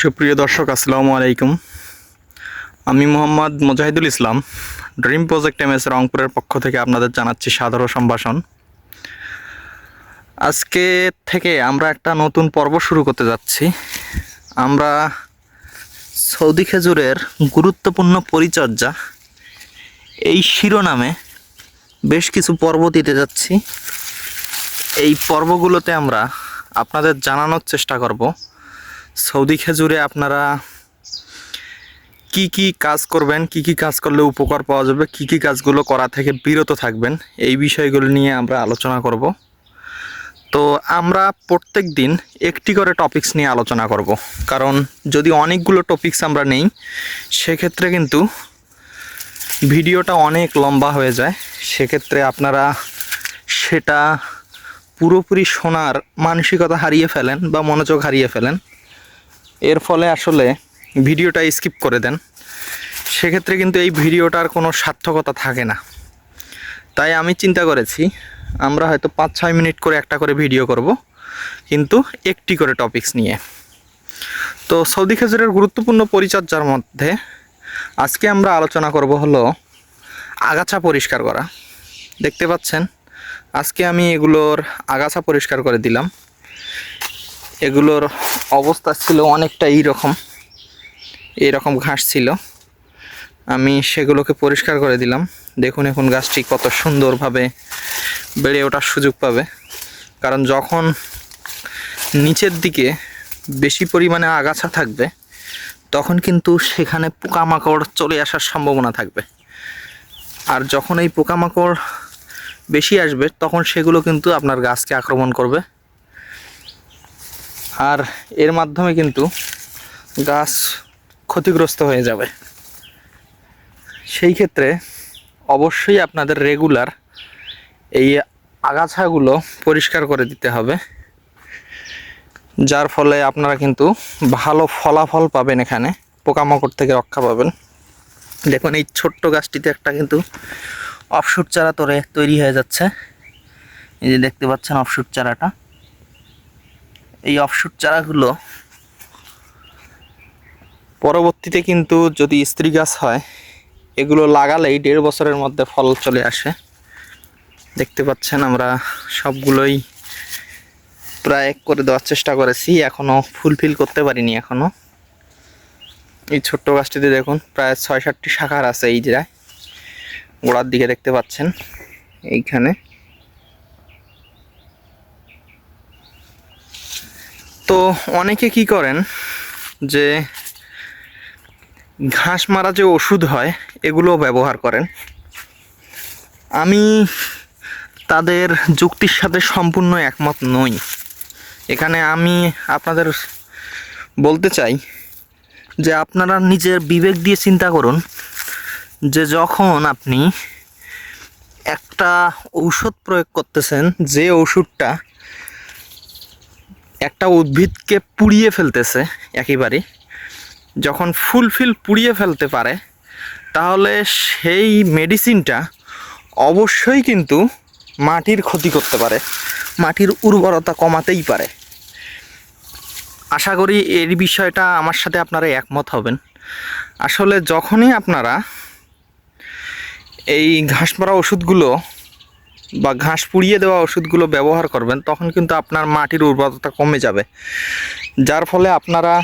সুপ্রিয় দর্শক, আসসালামু আলাইকুম। আমি Mohammad Mujahidul Islam dream project M S রংপুরের পক্ষ থেকে আপনাদের জানাচ্ছি সাধারণ সম্ভাষণ। আজকে থেকে আমরা একটা নতুন পর্ব শুরু করতে যাচ্ছি। আমরা সৌদি খেজুরের গুরুত্বপূর্ণ পরিচর্যা, এই শিরোনামে বেশ কিছু পর্ব দিতে যাচ্ছি। এই পর্বগুলোতে আমরা আপনাদের জানানোর চেষ্টা করব। সৌদি খেজুরে আপনারা কি কি কাজ করবেন, কি কি কাজ করলে উপকার পাওয়া যাবে, কি কি কাজগুলো করা থেকে বিরত থাকবেন, এই বিষয়গুলো নিয়ে আমরা আলোচনা করব। তো আমরা প্রত্যেক দিন একটি করে টপিকস নিয়ে আলোচনা করব। কারণ যদি অনেকগুলো টপিকস আমরা নেই, সেক্ষেত্রে কিন্তু ভিডিওটা অনেক লম্বা হয়ে যায়। সেক্ষেত্রে আপনারা সেটা পুরোপুরি শোনার মানসিকতা হারিয়ে ফেলেন বা মনোযোগ হারিয়ে ফেলেন। এর ফলে আসলে ভিডিওটা স্কিপ করে দেন। সেক্ষেত্রে কিন্তু এই ভিডিওটার কোনো সার্থকতা থাকে না। তাই আমি চিন্তা করেছি, আমরা হয়তো পাঁচ, ছয় মিনিট করে একটা করে ভিডিও করব, কিন্তু একটি করে টপিকস নিয়ে। তো সৌদি খেজুরের গুরুত্বপূর্ণ পরিচর্যার মধ্যে আজকে আমরা আলোচনা করব হলো আগাছা পরিষ্কার করা। দেখতে পাচ্ছেন, আজকে আমি এগুলোর আগাছা পরিষ্কার করে দিলাম। এগুলোর অবস্থা ছিল অনেকটা এইরকম এইরকম ঘাস ছিল। আমি সেগুলোকে পরিষ্কার করে দিলাম। দেখুন এখন গাছটি কত সুন্দরভাবে বেড়ে ওঠার সুযোগ পাবে। কারণ যখন নিচের দিকে বেশি পরিমাণে আগাছা থাকবে, তখন কিন্তু সেখানে পোকামাকড় চলে আসার সম্ভাবনা থাকবে। আর যখন এই পোকামাকড় বেশি আসবে, তখন সেগুলো কিন্তু আপনার গাছকে আক্রমণ করবে। আর এর মাধ্যমে কিন্তু গাছ ক্ষতিগ্রস্ত হয়ে যাবে। সেই ক্ষেত্রে অবশ্যই আপনাদের রেগুলার এই আগাছাগুলো পরিষ্কার করে দিতে হবে, যার ফলে আপনারা কিন্তু ভালো ফলাফল পাবেন এখানে, পোকামাকড় থেকে রক্ষা পাবেন। দেখুন, এই ছোট্ট গাছটিতে একটা কিন্তু অফশুট চারা তোরে, তৈরি হয়ে যাচ্ছে। এই যে দেখতে পাচ্ছেন অফশুট চারাটা। এই অফশুট চারাগুলো পরবর্তীতে কিন্তু যদি স্ত্রী গাছ হয়, এগুলো লাগালেই দেড় বছরের মধ্যে ফল চলে আসে। দেখতে পাচ্ছেন আমরা সবগুলোই প্রায় করে দেওয়ার চেষ্টা করেছি এখনও ফুলফিল করতে পারিনি এখনও এই ছোট্ট গাছটিতে দেখুন, প্রায় ছয় সাতটি শাখার আছে এই জায়গায় গোড়ার দিকে দেখতে পাচ্ছেন, এইখানে। তো অনেকে কি করেন যে ঘাস মারা যে ওষুধ হয় এগুলো ব্যবহার করেন। আমি তাদের যুক্তির সাথে সম্পূর্ণ একমত নই। এখানে আমি আপনাদের বলতে চাই যে আপনারা নিজের বিবেক দিয়ে চিন্তা করুন যে যখন আপনি একটা ঔষধ প্রয়োগ করতেছেন, যে ওষুধটা একটা উদ্ভিদকে পুড়িয়ে ফেলতেছে একেবারে। যখন ফুলফিল পুড়িয়ে ফেলতে পারে, তাহলে সেই মেডিসিনটা অবশ্যই কিন্তু মাটির ক্ষতি করতে পারে, মাটির উর্বরতা কমাতেই পারে। আশা করি এর বিষয়টা আমার সাথে আপনারা একমত হবেন। আসলে যখনই আপনারা এই ঘাস মারা ওষুধগুলো বা ঘাস পুড়িয়ে দেওয়া ওষুধগুলো ব্যবহার করবেন, তখন কিন্তু আপনার মাটির উর্বরতা কমে যাবে। যার ফলে আপনারা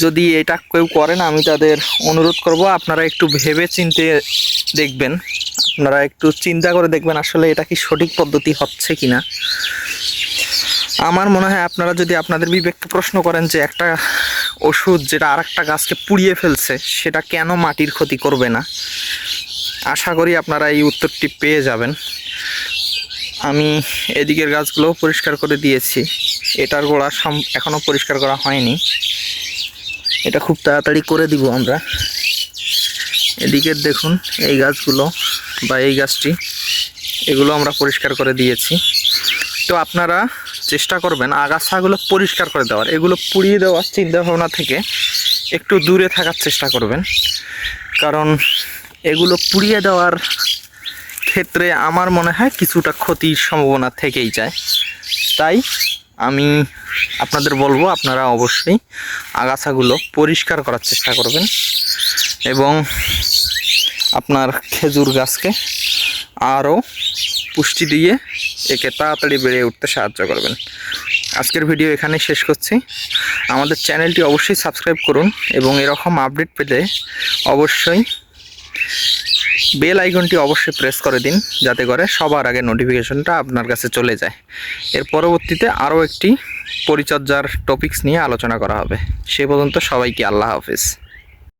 যদি এটা কেউ করেন, আমি তাদের অনুরোধ করব, আপনারা একটু ভেবে চিনতে দেখবেন। আপনারা একটু চিন্তা করে দেখবেন আসলে এটা কি সঠিক পদ্ধতি হচ্ছে কি না আমার মনে হয় আপনারা যদি আপনাদের বিবেককে প্রশ্ন করেন যে একটা ওষুধ যেটা আর একটা গাছকে পুড়িয়ে ফেলছে, সেটা কেন মাটির ক্ষতি করবে না? আশা করি আপনারা এই উত্তরটি পেয়ে যাবেন। আমি এদিকের গাছগুলো পরিষ্কার করে দিয়েছি। এটার গোড়া সম এখনও পরিষ্কার করা হয়নি। এটা খুব তাড়াতাড়ি করে দিব আমরা। এদিকের দেখুন, এই গাছগুলো বা এই গাছটি, এগুলো আমরা পরিষ্কার করে দিয়েছি। তো আপনারা চেষ্টা করবেন আগাছাগুলো পরিষ্কার করে দেওয়ার। এগুলো পুড়িয়ে দেওয়ার চিন্তা ভাবনা থেকে একটু দূরে থাকার চেষ্টা করবেন। কারণ এগুলো পুড়িয়ে দেওয়ার ক্ষেত্রে আমার মনে হয় কিছুটা ক্ষতির সম্ভাবনা থেকেই যায়। তাই আমি আপনাদের বলব, আপনারা অবশ্যই আগাছাগুলো পরিষ্কার করার চেষ্টা করবেন এবং আপনার খেজুর গাছকে আরও পুষ্টি দিয়ে একে তাড়াতাড়ি বেড়ে উঠতে সাহায্য করবেন। আজকের ভিডিও এখানে শেষ করছি। আমাদের চ্যানেলটি অবশ্যই সাবস্ক্রাইব করুন এবং এরকম আপডেট পেতে অবশ্যই বেল আইকনটি অবশ্যই প্রেস করে দিন, যাতে করে সবার আগে নোটিফিকেশনটা আপনার কাছে চলে যায়। এর পরবর্তীতে আরও একটি পরিচর্যার টপিকস নিয়ে আলোচনা করা হবে। সে পর্যন্ত সবাইকে আল্লাহ হাফিজ।